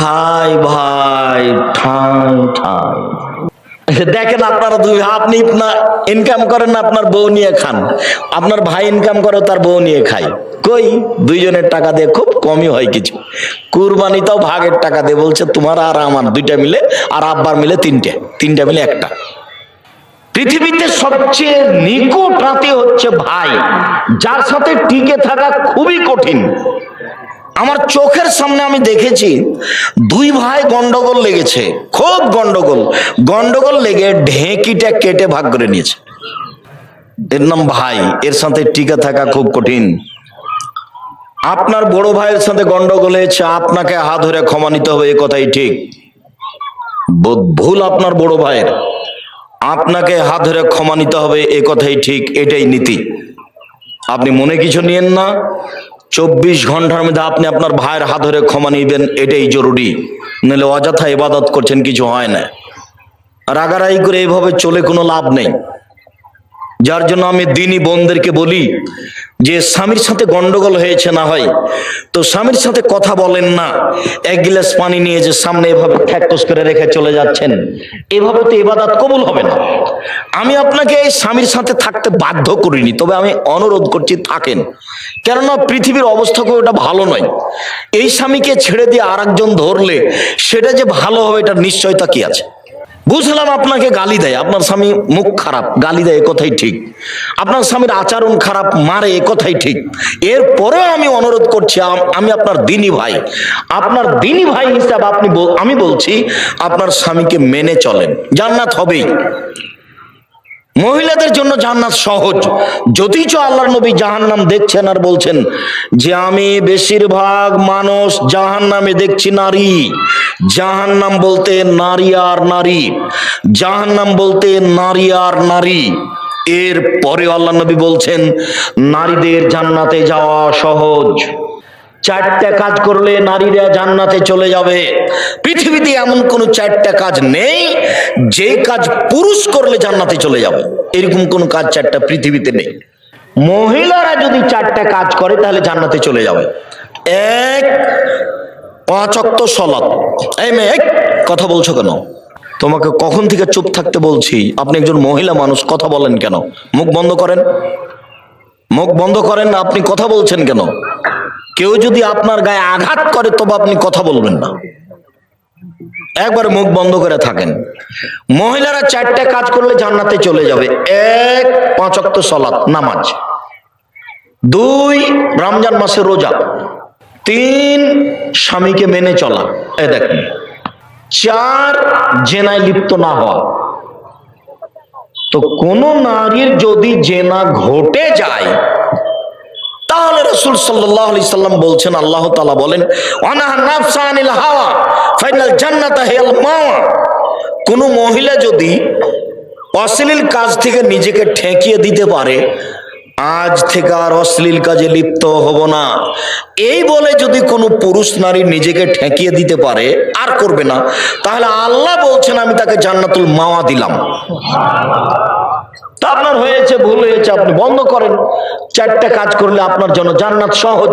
ভাই ভাই, ঠাই ঠাই। দেখেন আপনারা দুই, আপনি ইনকাম করেন না, আপনার বউ নিয়ে খান। আপনার ভাই ইনকাম করে, তার বউ নিয়ে খায় কই? দুইজনের টাকা দিয়ে খুব কমই হয় কিছু। কুরবানিতেও ভাগের টাকা দিয়ে বলছে, তোমার আর আমার দুইটা মিলে আর আব্বার মিলে তিনটে, তিনটা মিলে একটা। পৃথিবীতে সবচেয়ে নিকট রাতে হচ্ছে ভাই, যার সাথে টিকে থাকা খুবই কঠিন। আমার চোখের সামনে আমি দেখেছি দুই ভাই গন্ডগোল লেগেছে, খুব গন্ডগোল। গন্ডগোল লেগে ঢেঁকিটা কেটে ভাগ করে নিয়েছে। এর নাম ভাই, এর সাথে টিকে থাকা খুব কঠিন। আপনার বড় ভাইয়ের সাথে গন্ডগোল হয়েছে, আপনাকে হাত ধরে ক্ষমা নিতে হবে, এ কথাই ঠিক। ভুল আপনার বড় ভাইয়ের। আপনাকে হাত ধরে ক্ষমা নিতে হবে, এ কথাই ঠিক, এটাই নীতি। আপনি মনে কিছু নিয়েন না চব্বিশ ঘণ্টার মধ্যে আপনি আপনার ভাইয়ের হাত ধরে ক্ষমা নিবেন এটাই জরুরি। নাহলে অযথা ইবাদত করছেন, কিছু হয় না। রাগারাগি করে এইভাবে চলে কোনো লাভ নেই। যার জন্য আমি দিনই বোনদেরকে বলি যে স্বামীর সাথে গন্ডগোল হয়েছে না হয়। তো স্বামীর সাথে কথা বলেন না। এক গিলাস পানি নিয়ে যে সামনে এভাবে ঠ্যাকস করে রেখে চলে যাচ্ছেন, এভাবে তো ইবাদত কবুল হবে না। আমি আপনাকে এই স্বামীর সাথে থাকতে বাধ্য করিনি, তবে আমি অনুরোধ করছি থাকেন। কেননা পৃথিবীর অবস্থা খুব এটা ভালো নয়। এই স্বামীকে ছেড়ে দিয়ে আর ধরলে সেটা যে ভালো হবে, এটার নিশ্চয়তা কি আছে? বুঝলাম আপনাকে গালি দেয়, আপনার স্বামী মুখ খারাপ, গালি দেয় কথাই ঠিক। আপনার স্বামীর আচরণ খারাপ, মারে কথাই ঠিক। এরপরেও আমি অনুরোধ করছি, আমি আপনার দিনী ভাই। আপনার দিনী ভাই হিসাব আপনি আমি বলছি, আপনার স্বামীকে মেনে চলেন। জান্নাত হবেই। মহিলাদের জন্য জান্নাত সহজ। যদিচ আল্লাহর নবী জাহান্নাম দেখছেন আর বলছেন যে আমি বেশিরভাগ মানুষ জাহান্নামে দেখছি নারী। জাহান্নাম বলতে নারী আর নারী। জাহান্নাম বলতে নারী আর নারী। এর পরে আল্লাহ নবী বলছেন, নারীদের জান্নাতে যাওয়া সহজ। চারটা কাজ করলে নারীরা জান্নাতে চলে যাবে। পৃথিবীতে এমন কোন চারটা কাজ নেই যে কাজ পুরুষ করলে জান্নাতে চলে যাবে। এরকম কোন কাজ চারটা পৃথিবীতে নেই। মহিলারা যদি চারটা কাজ করে, তাহলে জান্নাতে চলে যাবে। এক পাঁচক্ত সলাৎ। এই মেয়ে কথা বলছো কেন? তোমাকে কখন থেকে চুপ থাকতে বলছি? আপনি একজন মহিলা মানুষ, কথা বলেন কেন? মুখ বন্ধ করেন। মুখ বন্ধ করেন আপনি কথা বলছেন কেন? কেউ যদি আপনার গায়ে আঘাত করে, তবে আপনি কথা বলবেন না। একবার মুখ বন্ধ করে থাকেন। মহিলারা চারটে কাজ করলে জান্নাতে চলে যাবে। এক পাঁচক্ত সলাৎ নামাজ। দুই, রমজান মাসে রোজা। তিন, স্বামীকে মেনে চলা। এ দেখেন। চার, জেনায় লিপ্ত না হওয়া। তো কোন নারীর যদি জেনা ঘটে যায় তাহলে রসুল সাল্লাহ সাল্লাম বলছেন, আল্লাহ তালা বলেন হাওয়া, ফাইনাল জান্নাতা হেল মাওয়া। কোনো মহিলা যদি অশ্লীল কাজ থেকে নিজেকে ঠেকিয়ে দিতে পারে, আজ থেকে আর অশ্লীল কাজে লিপ্ত হব না। এই বলে যদি কোনো পুরুষ নারী নিজেকে ঠেকিয়ে দিতে পারে, আর করবে না, তাহলে আল্লাহ বলছেন, আমি তাকে জান্নাতুল মাওয়া দিলাম। তা আপনার হয়েছে, ভুল হয়েছে, আপনি বন্ধ করেন। চারটা কাজ করলে আপনার জন্য জান্নাত সহজ।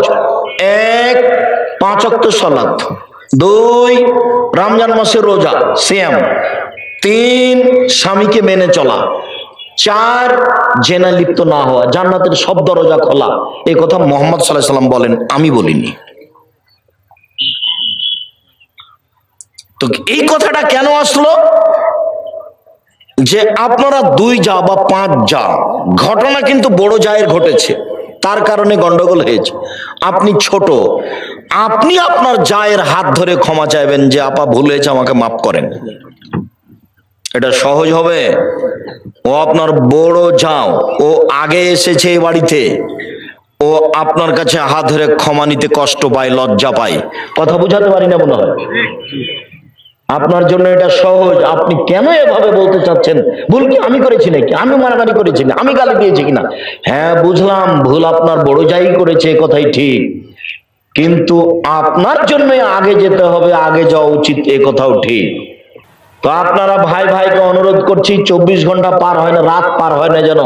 এক পাঁচক্ত সলাৎ দুই, রমজান মাসের রোজা, সিয়াম। তিন, স্বামীকে মেনে চলা। চার, জেনা লিপ্ত না হওয়া, জান্নাতের সব দরজা খোলা। এই কথা মোহাম্মদ সাল্লাহ সাল্লাম বলেন, আমি বলিনি। তো এই কথাটা কেন আসলো? যে আপনারা দুই যা বা পাঁচ যা, ঘটনা কিন্তু বড় জায়ের ঘটেছে, তার কারণে গন্ডগোল হয়েছে। আপনি ছোট, আপনি আপনার জায়ের হাত ধরে ক্ষমা চাইবেন যে, আপা, ভুল হয়েছে, আমাকে মাফ করেন। এটা সহজ হবে? ও আপনার বড় যাও, ও আগে এসেছে এই বাড়িতে, ও আপনার কাছে হাত ধরে ক্ষমা নিতে কষ্ট পায়, লজ্জা পায়। কথা বুঝাতে পারি না মনে হয়? আপনার জন্য এটা সহজ। আপনি কেন এভাবে বলতে চাচ্ছেন? ভুল কি আমি করেছি নাকি? আমি মারামারি করেছি না? আমি গালি দিয়েছি কিনা? হ্যাঁ বুঝলাম, ভুল আপনার বড় যাই করেছে কথাই ঠিক। কিন্তু আপনার জন্য আগে যেতে হবে, আগে যাওয়া উচিত, এ কথাও ঠিক। তো আপনারা ভাই ভাইকে অনুরোধ করছি, চব্বিশ ঘণ্টা পার হয় না, রাত পার হয় না যেন।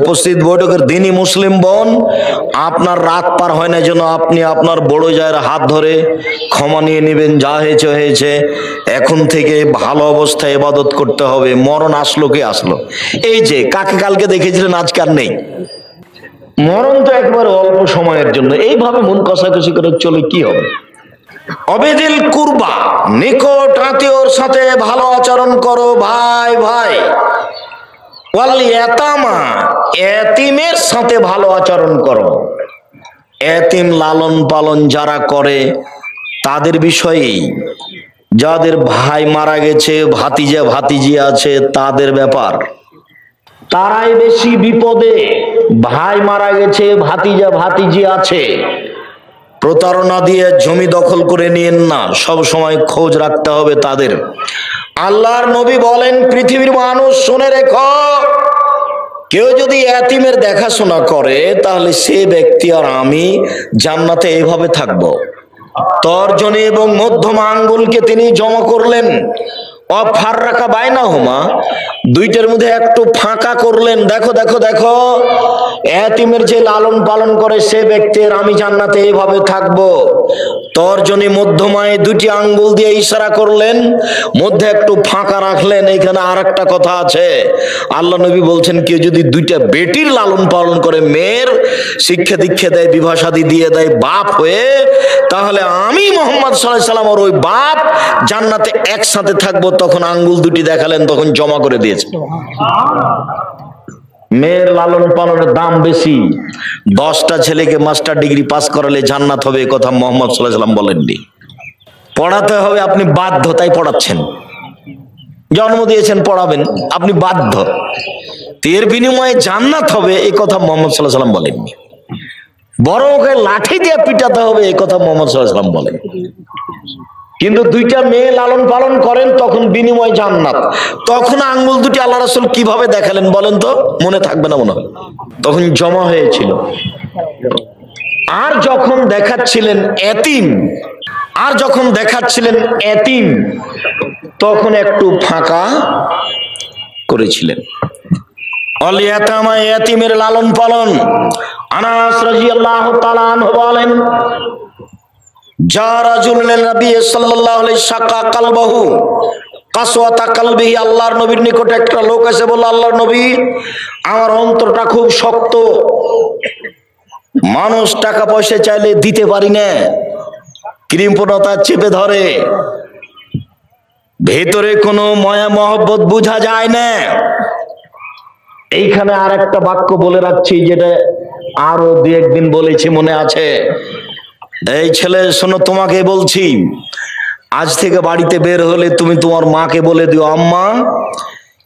উপস্থিত বৈঠকের দিনই মুসলিম বোন, আপনার রাত পার হয় না যেন আপনি আপনার বড় জায়ের হাত ধরে ক্ষমা নিয়ে নেবেন, যা হয়েছে হয়েছে। এখন থেকে ভালো অবস্থায় ইবাদত করতে হবে, মরণ আসলো কে আসলো? এই যে, কাকে কালকে দেখেছিলেন, আজকে আর নেই। মরণ তো একবারে অল্প সময়ের জন্য। এইভাবে মন কষাকষি করে চলে কি হবে? অবেদিল কুরবা, নিকট আত্মীয়র সাথে ভালো আচরণ করো, ভাই ভাই। ওয়াল এতামা এতিমের সাথে ভালো আচরণ করো। এতিম লালন পালন যারা করে, তাদের বিষয়েই যাদের ভাই মারা গেছে, ভাতিজা, ভাতিজি আছে, তাদের ব্যাপার। তারাই বেশি বিপদে, ভাই মারা গেছে, ভাতিজা, ভাতিজি আছে। প্রতারণা দিয়ে জমি দখল করে নিয়েন না। সব সময় খোঁজ রাখতে হবে তাদের। আল্লাহর নবী বলেন, পৃথিবীর মানুষ শুনে রেখো, কেউ যদি এতিমের দেখাশোনা করে, তাহলে সে ব্যক্তি আর আমি জান্নাতে এইভাবে থাকব। তর্জনী এবং মধ্যমা আঙ্গুলকে তিনি জমা করলেন। অফার রাখা বাইনা হোমা দুইটার মধ্যে একটু ফাঁকা করলেন। দেখো দেখো দেখো। এতিমের যে লালন পালন করে সে ব্যক্তির আমি জান্নাতে এইভাবে থাকব। তর্জনী মধ্যমায় দুটি আঙ্গুল দিয়ে ইশারা করলেন। মধ্যে একটু ফাঁকা রাখলেন। এখানে আর একটা কথা আছে। আল্লাহ নবী বলছেন, কেউ যদি দুইটা বেটির লালন পালন করে, মেয়ের শিক্ষা দীক্ষা দেয় বিভাষাদি দিয়ে দেয়, বাপ হয়ে, তাহলে আমি মোহাম্মদ সাল্লাহ সাল্লাম ওই বাপ জান্নাতে একসাথে থাকব। তখন আঙ্গুল দুটি দেখালেন, তখন জমা করে দিয়েছে। মেয়ের লালন পালনের দাম বেশি। দশটা ছেলেকে মাস্টার ডিগ্রি পাস করালে জান্নাত হবে এ কথা মোহাম্মদ সাল্লাম বলেননি। পড়াতে হবে, আপনি বাধ্য, তাই পড়াচ্ছেন। জন্ম দিয়েছেন, পড়াবেন, আপনি বাধ্য। এর বিনিময়ে জান্নাত হবে এই কথা মোহাম্মদ সাল্লাহ সাল্লাম বলেননি। বড় ওকে লাঠি দিয়ে পিটাতে হবে এই কথা মোহাম্মদ সাল্লাহ সাল্লাম বলেন কিন্তু দুইটা মেয়ে লালন পালন করেন, তখন বিনিময় জান্নাত। তখন আঙ্গুল দুটি আল্লাহ রাসুল কীভাবে দেখালেন বলেন তো? মনে থাকবে না মনে তখন জমা হয়েছিল। আর যখন দেখাচ্ছিলেন এতিম, আর যখন দেখাচ্ছিলেন এতিম, তখন একটু ফাঁকা করেছিলেন। লালন পালন। আনাস রাদিয়াল্লাহু তাআলা আনহু বলেন আল্লাহর নবীর নিকট একটা লোক এসে বলল, আল্লাহর নবী, আমার অন্তরটা খুব শক্ত। মানুষ টাকা পয়সা চাইলে দিতে পারি না। কৃপণতা চেপে ধরে। ভেতরে কোনো ময়া মহব্বত বোঝা যায় না। এইখানে আর একটা বাক্য বলে রাখছি, যেটা আরও দু একদিন বলেছি মনে আছে। এই ছেলে, শোনো, তোমাকে বলছি, আজ থেকে বাড়িতে বের হলে তুমি তোমার মাকে বলে দিও, আম্মা,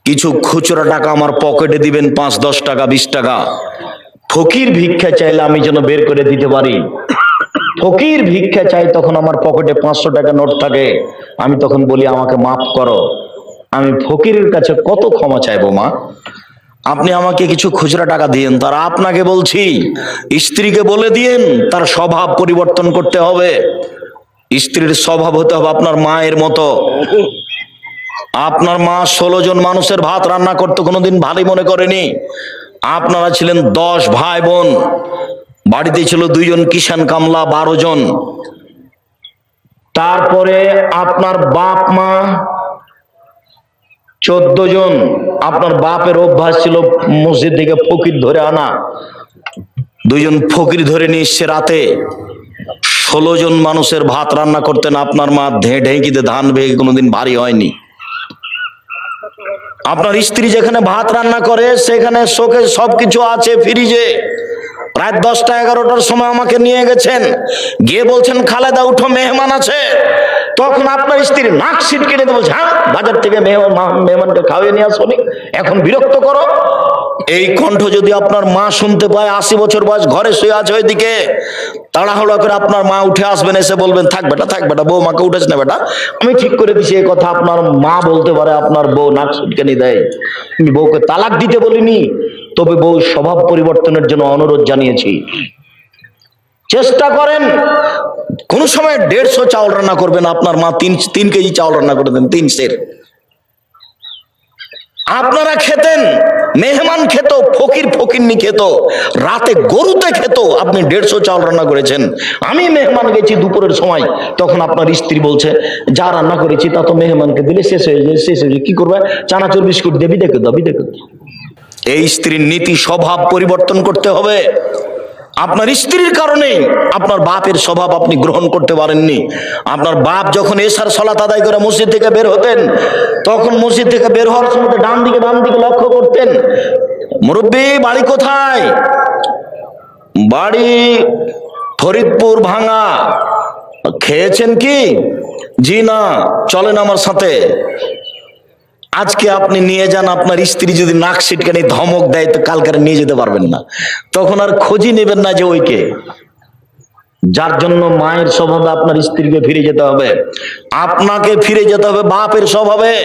কিছু খুচরা টাকা আমার পকেটে দিবেন, পাঁচ, দশ টাকা, বিশ টাকা। ফকির ভিক্ষা চাইলে আমি যেন বের করে দিতে পারি। ফকির ভিক্ষা চাই তখন আমার পকেটে পাঁচশো টাকা নোট থাকে। আমি তখন বলি, আমাকে মাফ করো। আমি ফকিরের কাছে কত ক্ষমা চাইব, মা? আপনি আমাকে কিছু খুচরা টাকা দিয়েন, তার আপনাকে বলছি, স্ত্রীকে বলে দিয়েন, তার স্বভাব পরিবর্তন করতে হবে। স্ত্রীর স্বভাব হতে হবে আপনার মায়ের মতো। আপনার মা ষোলো জন মানুষের ভাত রান্না করতে কোনোদিন ভালোই মনে করেনি। আপনারা ছিলেন দশ ভাই বোন বাড়িতে ছিল দুইজন কিষান কামলা, বারো জন। তারপরে আপনার বাপ মা চোদ্দ জন আপনার বাপের অভ্যাস ছিল মসজিদ থেকে ফকির ধরে আনা। দুইজন ফকির ধরে নিয়ে রাতে। ষোলো জন মানুষের ভাত রান্না করতেন, আপনার মা ধে ঢেঁকিতে ধান ভেঙে কোনোদিন ভারী হয়নি। আপনার স্ত্রী যেখানে ভাত রান্না করে, সেখানে শোকে সবকিছু আছে ফ্রিজে। রাত দশটা এগারোটার সময় আমাকে নিয়ে গেছেন। গিয়ে বলছেন, খালেদা, উঠো, মেহমান আছে। তখন আপনার স্ত্রী নাক সিট কেটে বলছে হ্যাঁ বাজার থেকে মেহমানকে খাওয়িয়ে নিয়ে আসনি এখন বিরক্ত করো। এই কণ্ঠ যদি আপনার মা শুনতে পায়, আশি বছর বয়স, ঘরে শুয়ে আছে ওইদিকে, তাড়াহুড়ো করে আপনার মা উঠে আসবেন, এসে বলবেন, থাক বেটা থাক বেটা, বউ মাকে উঠেছ না বেটা। আমি ঠিক করে দিছি এই কথা, আপনার মা বলতে পারে, আপনার বউ নাক সুটকানি দেয়। আমি বউকে তালাক দিতে বলিনি, তবে বউ স্বভাব পরিবর্তনের জন্য অনুরোধ জানিয়েছি। চেষ্টা করেন। কোন সময় দেড়শো চাউল রান্না করবেন, আপনার মা তিন তিন কেজি চাউল রান্না করে দেন, তিন সের। আপনারা খেতেন, মেহমান খেত, ফকির ফকিরনি খেত, রাতে গরুতে খেত, আপনি দেড়শো চাল রান্না করেছেন। আমি মেহমান গেছি দুপুরের সময়, তখন আপনার স্ত্রী বলছে, যা রান্না করেছি, তা তো মেহমানকে দিলে শেষ হয়ে যায়, শেষ হয়ে যায়, কি করবে? চানাচুর বিস্কুট দেবি দেখে দাবি দেখে এই স্ত্রীর নীতি স্বভাব পরিবর্তন করতে হবে। আপনার স্ত্রীর কারণে আপনার বাপের স্বভাব আপনি গ্রহণ করতে পারেননি। আপনার বাপ যখন এসার সলাত আদায় করে মসজিদ থেকে বের হতেন, তখন মসজিদ থেকে বের হওয়ার সময় ডান দিকে ডান দিকে লক্ষ্য করতেন। মুরব্বী, বাড়ি কোথায়? বাড়ি ফরিদপুর ভাঙা। খেয়েছেন কি? জি না, চলেন আমার সাথে। আজকে আপনি নিয়ে যান, আপনার স্ত্রী যদি নাক সিটকানি ধমক দেয়, তো কালকে নিয়ে যেতে পারবেন না। তখন আর খোঁজই নেবেন না যে ওইকে যার জন্য মায়ের স্বভাবে আপনার স্ত্রীকে ফিরে যেতে হবে। আপনাকে ফিরে যেতে হবে বাপের স্বভাবে।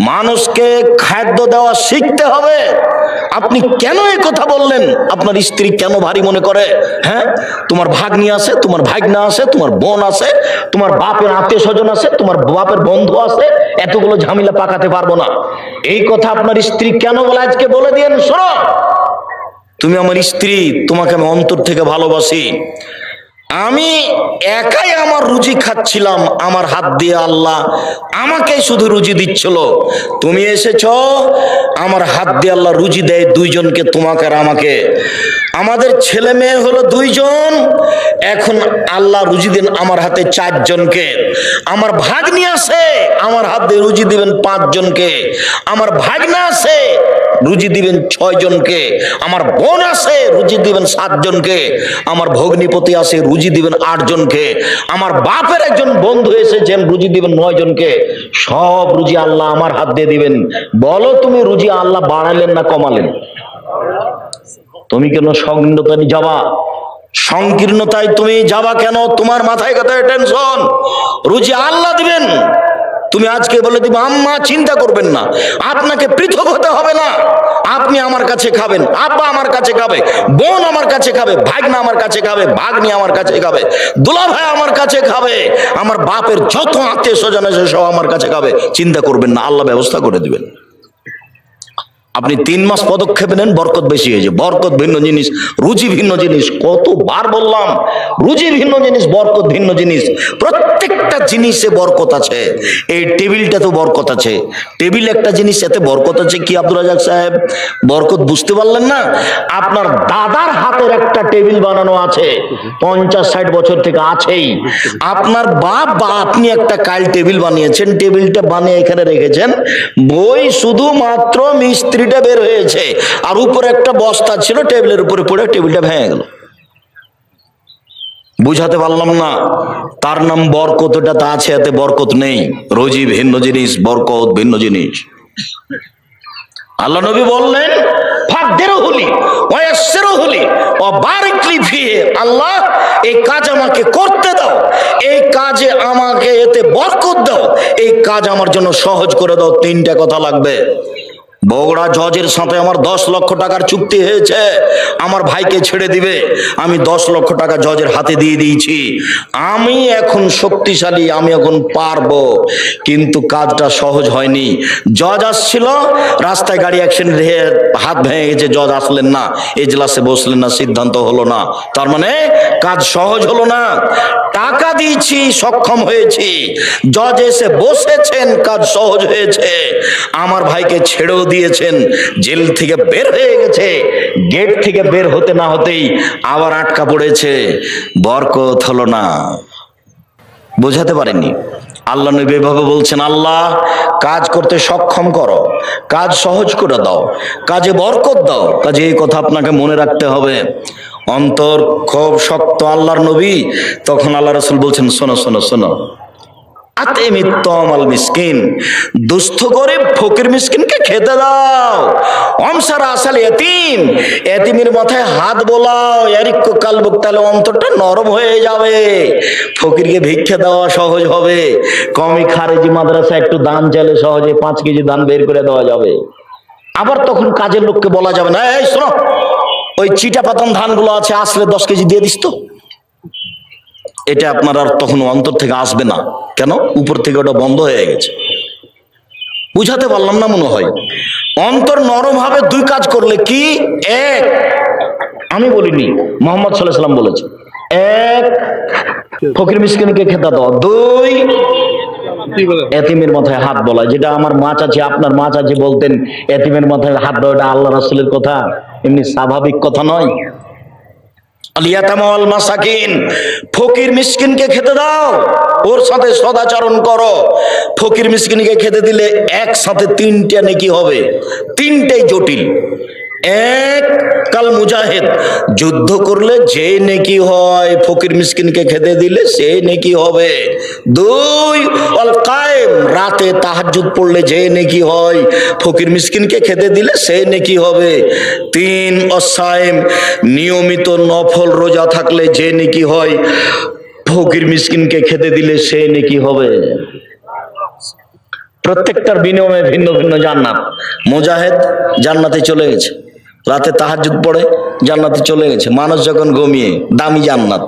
মানুষকে খাদ্য দেওয়া শিখতে হবে। আপনি কেন এই কথা বললেন? আপনার স্ত্রী কেন ভারী মনে করে? হ্যাঁ? তোমার ভাগ্নি আছে, তোমার ভাগনা আছে, তোমার বোন আছে, তোমার বাপের আত্মীয় স্বজন আছে, তোমার বাপের বন্ধু আছে, এতগুলো ঝামেলা পাকাতে পারব না। এই কথা আপনার স্ত্রী কেন বলে? আজকে বলে দিয়েন, শোনো। তুমি আমার স্ত্রী, তোমাকে আমি অন্তর থেকে ভালোবাসি। আমি একাই আমার রুজি খাচ্ছিলাম, আমার হাত দিয়ে আল্লাহ আমাকে শুধু রুজি দিচ্ছিল। তুমি এসেছ, আমার হাত দিয়ে আল্লাহ রুজি দেয় দুইজনকে, তোমাকে আর আমাকে। আমাদের ছেলে মেয়ে হলো দুইজন, এখন আল্লাহ রুজি দেন আমার হাতে চারজনকে। আমার ভাগ্নি আছে, আমার হাত দিয়ে রুজি দিবেন পাঁচজনকে। আমার ভাগনা আছে, রুজি দিবেন ছয় জনকে আমার বোন আছে, রুজি দিবেন সাতজনকে। আমার ভগ্নিপতি আছে, রুজি দিবেন আট জনকে আমার বাপের একজন বন্ধু এসেছেন রুজি দিবেন নয় জনকে সব রুজি আল্লাহ আমার হাত দিয়ে দিবেন। বলো তুমি রুজি আল্লাহ বাড়ালেন না কমালেন? তুমি কেন সংকীর্ণতা যাবা? সংকীর্ণতায় তুমি যাবা কেন? তোমার মাথায় কথায় টেনশন রুজি আল্লাহ দিবেন। তুমি আজকে বলে দিবে, আম্মা, চিন্তা করবেন না। আপনাকে পৃথক হতে হবে না। আপনি আমার কাছে খাবেন। আব্বা আমার কাছে খাবে। বোন আমার কাছে খাবে। ভাগনা আমার কাছে খাবে। ভাগ্নি আমার কাছে খাবে। দুলা ভাই আমার কাছে খাবে। আমার বাপের যত আত্মীয় স্বজন আছে, সব আমার কাছে খাবে। চিন্তা করবেন না। আল্লাহ ব্যবস্থা করে দিবেন। আপনি তিন মাস পদক্ষেপ নেন, বরকত বেশি হয়েছে বরকত ভিন্ন জিনিস রুচি ভিন্ন জিনিস, কতবার বললাম রুচি ভিন্ন জিনিস, বরকত ভিন্ন জিনিস, প্রত্যেকটা জিনিসে বরকত আছে। এই টেবিলটা তো বরকত আছে। টেবিল একটা জিনিস, এতে বরকত আছে কি আব্দুল রাজাক সাহেব? বরকত বুঝতে পারলেন না? আপনার দাদার হাতের একটা টেবিল বানানো আছে। পঞ্চাশ ষাট বছর থেকে আছেই। আপনার বাপ বা আপনি একটা কাল টেবিল বানিয়েছেন। টেবিলটা বানিয়ে এখানে রেখেছেন। বই শুধুমাত্র মিস্ত্রিটা বের হয়েছে আর উপরে একটা বস্তা ছিল, টেবিলের উপরে পড়ে টেবিলটা ভেঙে গেল। বুঝাতে পারলাম না, তার নাম বরকত ওটাতে আছে, এতে বরকত নেই। রোজি ভিন্ন জিনিস, বরকত ভিন্ন জিনিস। আল্লাহ নবী বললেন আল্লাহ, এই কাজ আমাকে করতে দাও, এই কাজে আমাকে এতে বরকত দাও, এই কাজ আমার জন্য সহজ করে দাও, তিনটা কথা লাগবে। বগুড়া জজের সাথে আমার দশ লক্ষ টাকার চুক্তি হয়েছে। আমার ভাইকে ছেড়ে দিবে। আমি দশ লক্ষ টাকা জজের হাতে দিয়ে দিয়েছি। আমি এখন শক্তিশালী, আমি এখন পারব। কিন্তু কাজটা সহজ হয়নি। জজ আসছিল, রাস্তায় গাড়ি অ্যাক্সিডেন্ট হয়ে হাত ভেঙে গেছে, জজ আসলেন না। এজলাসে বসলেন না, সিদ্ধান্ত হলো না। তার মানে কাজ সহজ হলো না। টাকা দিয়েছি, সক্ষম হয়েছি। জজ এসে বসেছেন, কাজ সহজ হয়েছে। আমার ভাইকে ছেড়েও দিয়েছেন, জেল থেকে বের হয়ে গেছে, গেট থেকে বের হতে না হতেই আবার আটকা পড়েছে। বরকত হলো না। বোঝাতে পারেনি আল্লাহ নবী এভাবে বলছেন, আল্লাহ, কাজ করতে সক্ষম করো, কাজ সহজ করে দাও, কাজে বরকত দাও। কাজে এই কথা আপনাকে মনে রাখতে হবে। অন্তর খুব শক্ত আল্লাহর নবী, তখন আল্লাহ রসুল বলছেন, শোনো শোনো শোনো আতে মিত্তমাল মিসকিন। ফকির মিসকিনকে খেতে দাও। অমসার আসাল এতিম এতিমের মাথায় হাত বোলাও। তাহলে অন্তরটা নরম হয়ে যাবে। ফকিরকে ভিক্ষা দেওয়া সহজ হবে। কমই খারেজি মাদ্রাসা একটু দান চাইলে সহজে পাঁচ কেজি দান বের করে দেওয়া যাবে। আবার তখন কাজের লোককে বলা যাবে না, এই শোনো, ওই চিটা পাতান ধানগুলো আছে, আসলে দশ কেজি দিয়ে দিস তো। এটা আপনার আর তখন অন্তর থেকে আসবে না। কেন? উপর থেকে ওটা বন্ধ হয়ে গেছে। বুঝাতে পারলাম না মনে হয়। অন্তর নরম ভাবে দুই কাজ করলে কি? এক, আমি বলিনি, মোহাম্মদ সাল্লাম বলেছে। এক, ফকির মিসকিনকে খেতে দাও। দুই, এতিমের মাথায় হাত বলা। যেটা আমার মা চাচি, আপনার মা চাচি বলতেন, এতিমের মাথায় হাত দেওয়া এটা আল্লাহ রাসুলের কথা। এমনি স্বাভাবিক কথা নয়। আলিয়াতামাল মাসাকিন, ফকির মিসকিনকে খেতে দাও, ওর সাথে সদাচরণ করো। ফকির মিসকিনকে খেতে দিলে একসাথে তিনটা নাকি হবে, তিনটেই জটিল। এক কাল মুজাহিদ যুদ্ধ করলে যে নেকি হয়, ফকির মিসকিনকে খেতে দিলে সে নেকি হবে। দুই অল কায়েম, রাতে তাহাজ্জুদ পড়লে যে নেকি হয়, ফকির মিসকিনকে খেতে দিলে সে নেকি হবে। তিন, অসায়েম, নিয়মিত নফল রোজা থাকলে যে নেকি হয়, ফকির মিসকিনকে খেতে দিলে সে নেকি হবে। প্রত্যেকটার বিনিময়ে ভিন্ন ভিন্ন জান্নাত। মুজাহেদ জান্নাতে চলে গেছে। রাতে তাহাজ্জুদ পড়ে, জান্নাতে চলে গেছে। মানুষ যখন ঘুমিয়ে, দামি জান্নাত।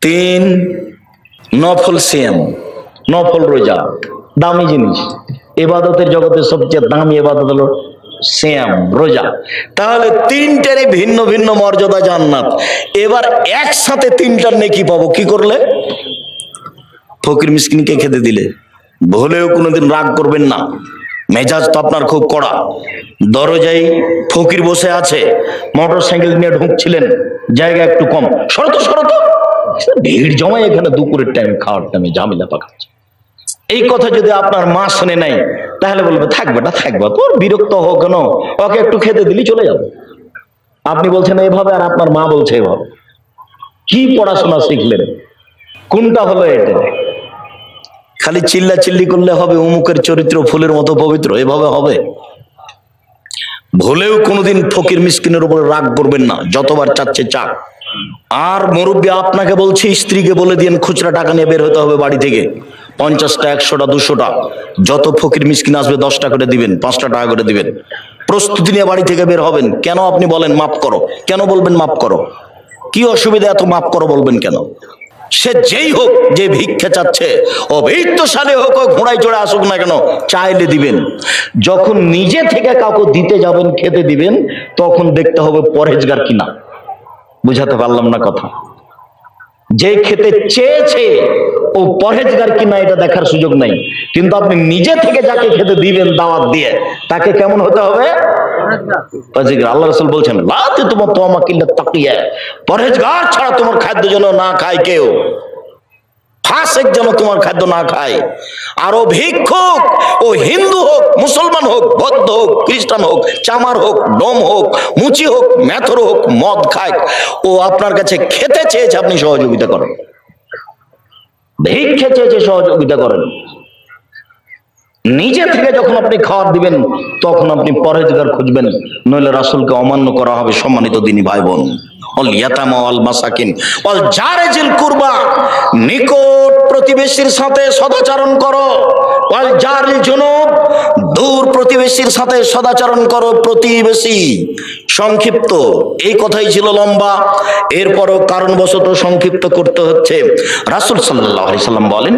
তিন, নফল সিয়াম, নফল রোজা, দামি জিনিস। এবাদতের জগতে সবচেয়ে দামি এবাদত হলো শ্যাম রোজা। তাহলে তিনটারই ভিন্ন ভিন্ন মর্যাদা জান্নাত। এবার একসাথে তিনটার নেকি পাবো, কি করলে? ফকির মিসকিনকে খেতে দিলে। ভুলেও কোনোদিন রাগ করবেন না। মেজাজ তো আপনার খুব কড়া। দরজায় ফকির বসে আছে মোটর সাইকেল নিয়ে ঢুকছিলেন, জায়গা একটু কম। শরত শরত ভিড় জমায় এখানে দুপুরের টাইমে খাওয়ার টাইমে ঝামেলা পাকাচ্ছে। এই কথা যদি আপনার মা শুনে নাই, তাহলে বলবে থাকবে না থাকবে তোর বিরক্ত হোক কেন? ওকে একটু খেতে দিলি, চলে যাবে। আপনি বলছেন এভাবে আর আপনার মা বলছে এভাবে। কি পড়াশোনা শিখলেন? কোনটা হলো এটা? খালি চিল্লা চিল্লি করলে হবে, অমুকের চরিত্র ফুলের মতো পবিত্র, এভাবে হবে? ভুলেও কোনোদিন ফকির মিসকিনের উপরে রাগ করবেন না, যতবার চাচ্ছে চাক। আর মুরব্বী, আপনাকে বলছে, স্ত্রীকে বলে দিন খুচরা টাকা নিয়ে বের হতে হবে বাড়ি থেকে। পঞ্চাশটা, একশোটা, দুশোটা। যত ফকির মিসকিন আসবে, দশটা করে দিবেন, পাঁচটা টাকা করে দিবেন। প্রস্তুতি নিয়ে বাড়ি থেকে বের হবেন। কেন আপনি বলেন, মাফ করো। কেন বলবেন, মাফ করো? কি অসুবিধা এত মাফ করো বলবেন কেন? সে যেই হোক যে ভিক্ষা চাচ্ছে অভিত্তশালী হোক ও ঘোড়ায় চড়ে আসুক না কেন, চাইলে দিবেন। যখন নিজে থেকে কাউকে দিতে যাবেন, খেতে দিবেন, তখন দেখতে হবে পরেজগার কিনা। বুঝাতে পারলাম না কথা। যে খেতে চেয়েছে, ও পরহেজগার কিনা এটা দেখার সুযোগ নাই। কিন্তু আপনি নিজে থেকে যাকে খেতে দিবেন, দাওয়াত দিয়ে, তাকে কেমন হতে হবে? পরহেজগার। আল্লাহ রসুল বলছেন লাতে তোমার তো আমাকে তাকিয়ে। পরহেজগার ছাড়া তোমার খাদ্য যেন না খায় কেউ। ফাঁসেক যেন তোমার খাদ্য না খায়। আর ভিক্ষুক, ও হিন্দু হোক, মুসলমান হোক, বৌদ্ধ হোক, খ্রিস্টান হোক, চামার হোক ডোম হোক, মুচি হোক মেথর হোক, মদ খায়। ও আপনার কাছে খেতে চেয়েছে আপনি সহযোগিতা করেন। ভিক্ষে চেয়েছে সহযোগিতা করেন। নিজে থেকে যখন আপনি খাওয়ার দিবেন, তখন আপনি পরেজগার খুঁজবেন। নইলে রাসুলকে অমান্য করা হবে সম্মানিত দিনী ভাই বোন অল নিকট প্রতিবেশীর সাথে করো। দূর প্রতিবেশীর সাথে সদাচরণ করো প্রতিবেশী। সংক্ষিপ্ত, এই কথাই ছিল লম্বা। এরপরও কারণবশত সংক্ষিপ্ত করতে হচ্ছে। রাসূল সাল্লাল্লাহু সাল্লাম বলেন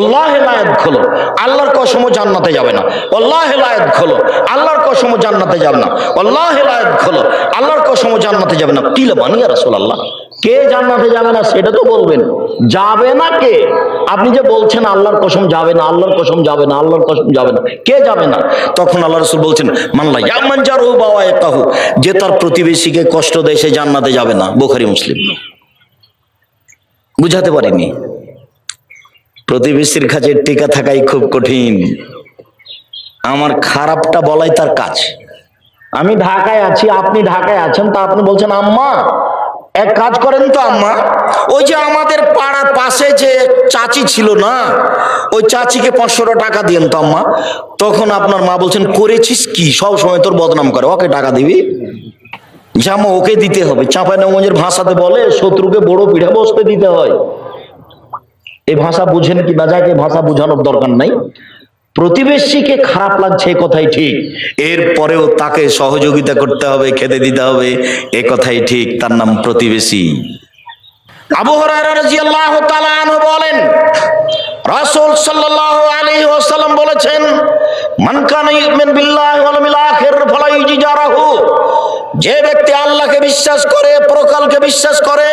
লায়াত খোলো। আল্লাহর যাবে না। আল্লাহ লায়াত খোলো। জান্নাতে যাবে না। আল্লাহ লায়াত খোলো। আল্লাহর কসমও জান্নাতে যাবে না। আল্লাহ কে যাবে না সেটা তো বলবেন। যাবে না কে? আপনি যে বলছেন আল্লাহর কসম যাবে না, আল্লাহর কসম যাবে না, আল্লাহর কসম যাবে না। কে যাবে না? তখন আল্লাহ রসুল বলছেন মানলা বাবা যে তার প্রতিবেশীকে কষ্ট দেয় সে জান্নাতে যাবে না। বুখারি, মুসলিম। বুঝাতে পারিনি। প্রতিবেশীর কাছে টিকা থাকাই খুব কঠিন। আমার খারাপটা বলাই তার কাজ। আমি ঢাকায় আছি আপনি ঢাকায় আছেন তা আপনি বলছেন আম্মা এক কাজ করেন তো আম্মা। ওই যে আমাদের পাড়ার পাশে যে চাচি ছিল না ওই চাচিকে পাঁচশো টাকা দিয়েন তো আম্মা। তখন আপনার মা বলছেন করেছিস কি? সব সময় তোর বদনাম করে ওকে টাকা দিবি? যে জামা ওকে দিতে হবে। চাঁপাইনগঞ্জের ভাষাতে বলে শত্রুকে বড় পিঠা বসতে দিতে হয়। এই ভাষা বুঝেন কি না, যাকে ভাষা বোঝানোর দরকার নাই। প্রতিবেশীকে খারাপ লাগছে এ কথাই ঠিক। এরপরেও তাকে সহযোগিতা করতে হবে, খেতে দিতে হবে, এ কথাই ঠিক। তার নাম প্রতিবেশী। আবু বলেন বলেছেন যে ব্যক্তি আল্লাহকে বিশ্বাস করে, প্রকালকে বিশ্বাস করে,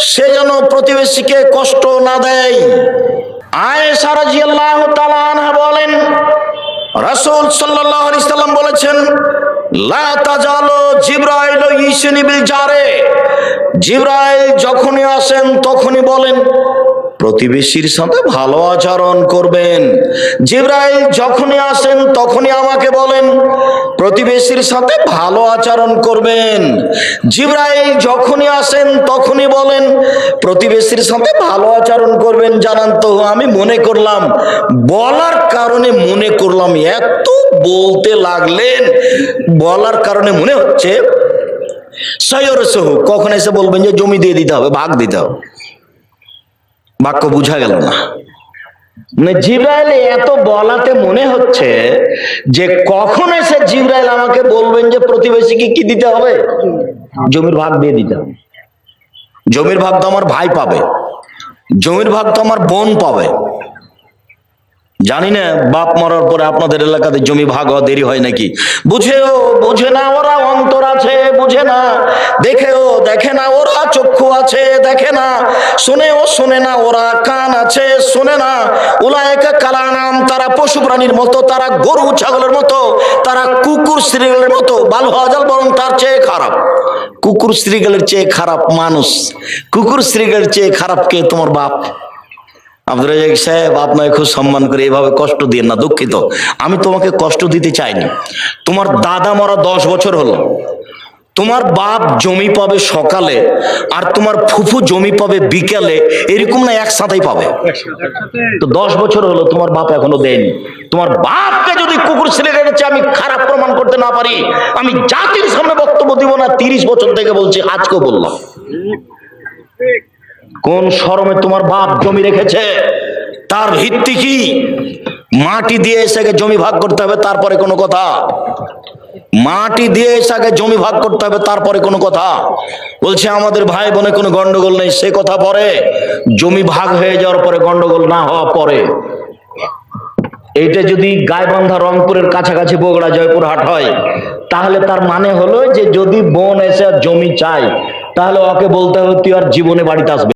সে যেন প্রতিবেশীকে কষ্ট না দেয়। আয় সারা আনহা বলেন রাসূল সাল্লাম বলেছেন, লা তাজালু জিবরাইল জারে। যখনই আসেন, তখনই বলেন, প্রতিবেশীর সাথে ভালো আচরণ করবেন। যখনই আসেন, তখনই আমাকে বলেন, প্রতিবেশীর সাথে ভালো আচরণ করবেন। জিব্রাইল যখনই আসেন, তখনই বলেন, প্রতিবেশীর সাথে ভালো আচরণ করবেন। জানান তো, আমি মনে করলাম, বলার কারণে মনে করলাম এত বলতে লাগলেন, বলার কারণে মনে হচ্ছে কখন এসে বলবেন যে জমি দিয়ে দিতে হবে, ভাগ দিতে হবে। বাক্য বুঝা গেল না। মানে জিব্রাইল এত বলাতে মনে হচ্ছে যে কখন এসে জিব্রাইল আমাকে বলবেন যে প্রতিবেশীকে কি দিতে হবে? জমির ভাগ দিয়ে দিতে হবে। জমির ভাগ তো আমার ভাই পাবে, জমির ভাগ তো আমার বোন পাবে। জানি না, বাপ মরার পরে আপনাদের এলাকাতে জমি ভাগ হওয়া দেরি হয় নাকি? বুঝেও বুঝে না, ওরা অন্তর আছে, বুঝে না। দেখেও দেখে না, ওরা চক্ষু আছে, দেখে না। শুনেও শুনে না, ওরা কান আছে, শুনে না। উলায়কা কালা নাম তারা পশু প্রাণীর মতো, তারা গরু ছাগলের মতো, তারা কুকুর শ্রীগলের মতো। বাল হাজাল বরং তার চেয়ে খারাপ। কুকুর শ্রীগলের চেয়ে খারাপ মানুষ। কুকুর শ্রীগলের চেয়ে খারাপ কে? তোমার বাপ। আব্দুল রাজাক সাহেব আপনাকে খুব সম্মান করে এভাবে কষ্ট দিয়ে না, দুঃখিত। আমি তোমাকে কষ্ট দিতে চাইনি। তোমার দাদা মরা দশ বছর হলো। তোমার বাপ জমি পাবে সকালে আর তোমার ফুফু জমি পাবে বিকেলে, এরকম না একসাথেই পাবে। তো দশ বছর হলো, তোমার বাপ এখনও দেয়নি। তোমার বাপকে যদি কুকুর ছেলে রেখেছে, আমি খারাপ প্রমাণ করতে না পারি। আমি জাতির সামনে বক্তব্য দিব না, তিরিশ বছর থেকে বলছি, আজকেও বললাম। কোন শরমে তোমার বাপ জমি রেখেছে? তার ভিত্তি কি? মাটি দিয়ে এসে জমি ভাগ করতে হবে, তারপরে কোনো কথা। মাটি দিয়ে এসে আগে জমি ভাগ করতে হবে, তারপরে কোনো কথা। বলছে, আমাদের ভাই বোনে কোনো গন্ডগোল নেই, সে কথা পরে। জমি ভাগ হয়ে যাওয়ার পরে গন্ডগোল না হওয়া পরে। এইটা যদি গাইবান্ধা রংপুরের কাছাকাছি বগুড়া, জয়পুরহাট হয়, তাহলে তার মানে হলো যে যদি বোন এসে জমি চায়, তাহলে ওকে বলতে হবে, তুই আর জীবনে বাড়িতে আসবে